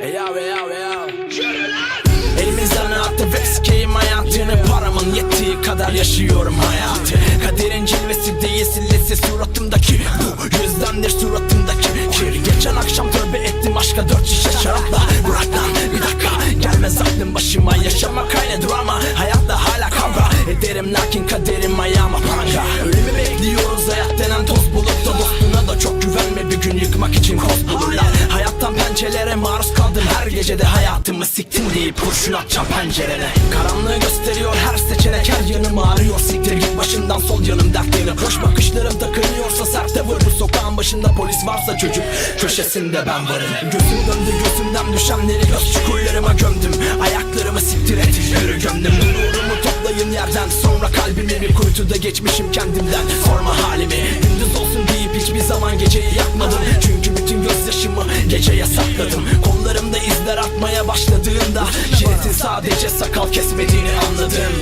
Eyav eyav eyav Elimizden attı ve sikeyim hayatını. Paramın yettiği kadar yaşıyorum hayatı. Kaderin cilvesi değil sillesi suratımdaki. Bu yüzdendir suratımdaki. Kir. Geçen akşam tövbe ettim aşka dört şişe şarapla Bırak lan. Bir dakika gelmez aklım başıma. Yaşamak aynı drama hayatta hala kavga. Ederim lakin kaderim kaldım her gecede Hayatımı siktin deyip kurşun atacağım pencerene. Karanlığı gösteriyor her seçenek her yanım ağrıyor. Siktir git başından sol yanım dertlerini Hoş bakışlarım takılıyorsa sert de vur Bu sokağın başında polis varsa çocuk köşesinde ben varım. Gözüm döndü gözümden düşenleri göz çukurlarıma gömdüm. Ayaklarımı siktir et gömdüm. Gururumu toplayın yerden sonra kalbimi bir kuytuda geçmişim kendimden. Sorma sadece sakal kesmediğini anladım.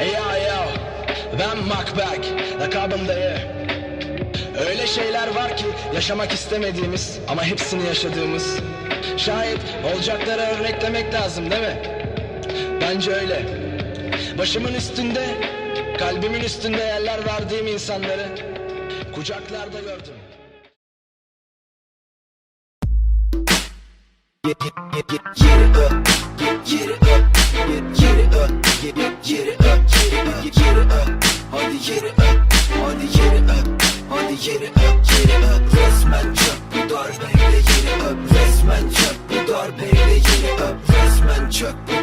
Eyo eyo ben Macbeth lakabım dayı Öyle şeyler var ki yaşamak istemediğimiz ama hepsini yaşadığımız. Şayet olacakları örneklemek lazım değil mi? Bence öyle. Başımın üstünde, kalbimin üstünde yerler verdiğim insanları. Kucaklarda gördüm. Yeri öp, yeri öp, yeri öp, yeri öp, yeri öp, hadi yeri öp, hadi yeri öp, hadi yeri öp, yeri öp. Resmen çöp bu darbeyle yeri öp, resmen çöp bu darbeyle yeri öp, resmen çöp bu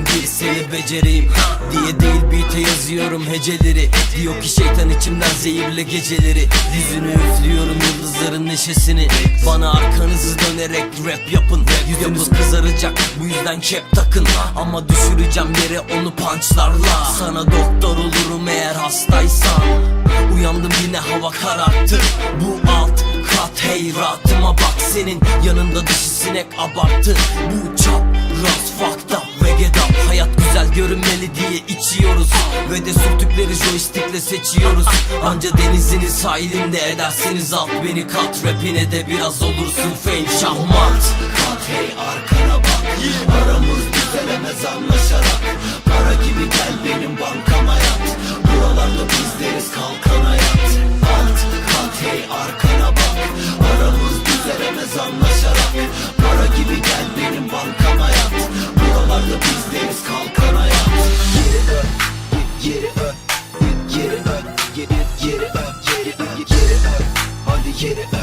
benim bir seni becereyim Diye değil beat'e yazıyorum heceleri. Diyor ki şeytan içimden zehirle geceleri. Yüzünü üflüyorum yıldızların neşesini. Bana arkanızı dönerek rap yapın. Yüzümüz kızaracak bu yüzden kep takın. Ama düşüreceğim yere onu punchlarla. Sana doktor olurum eğer hastaysan. Uyandım yine hava kararttı. Bu alt kat hey rahatıma bak Senin. Yanında dişi sinek abarttı. Bu çap ras fucked up görünmeli diye içiyoruz. Ve de sürtükleri joystickle seçiyoruz. Anca denizinin sahilinde ederseniz alt beni kat. Rapine de biraz olursun fame şahmat Get it.